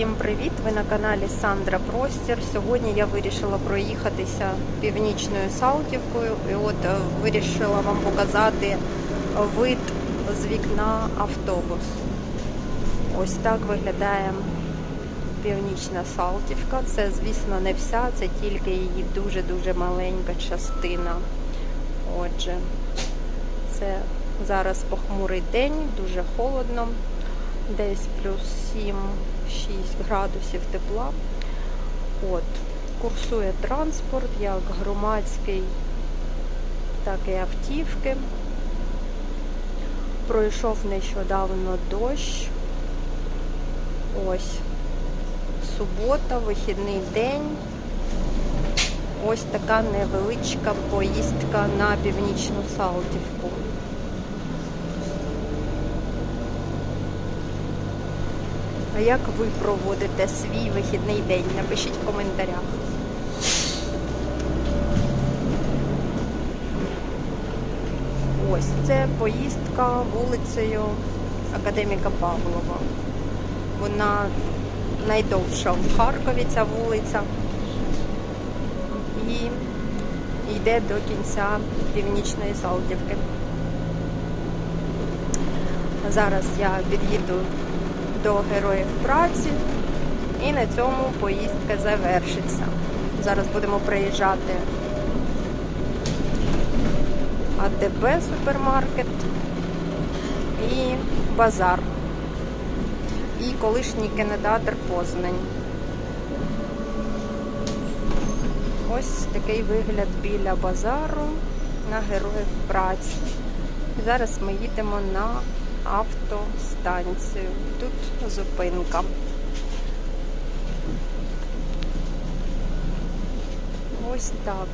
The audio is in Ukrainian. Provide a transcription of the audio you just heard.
Всім привіт! Ви на каналі Сандра Простір. Сьогодні я вирішила проїхатися північною Салтівкою і от е, вирішила вам показати вид з вікна автобус. Ось так виглядає північна Салтівка. Це, звісно, не вся, це тільки її дуже-дуже маленька частина. Отже, це зараз похмурий день, дуже холодно десь плюс 7-6 градусів тепла. От, курсує транспорт, як громадський, так і автівки. Пройшов нещодавно дощ. Ось субота, вихідний день. Ось така невеличка поїздка на північну Салтівку. Як ви проводите свій вихідний день? Напишіть в коментарях. Ось це поїздка вулицею Академіка Павлова. Вона найдовша в Харкові ця вулиця. І йде до кінця північної Салтівки. Зараз я під'їду до героїв праці. І на цьому поїздка завершиться. Зараз будемо приїжджати АТБ супермаркет і базар. І колишній кінотеатр Познань. Ось такий вигляд біля базару на героїв праці. Зараз ми їдемо на автостанцію. Тут зупинка. Ось так.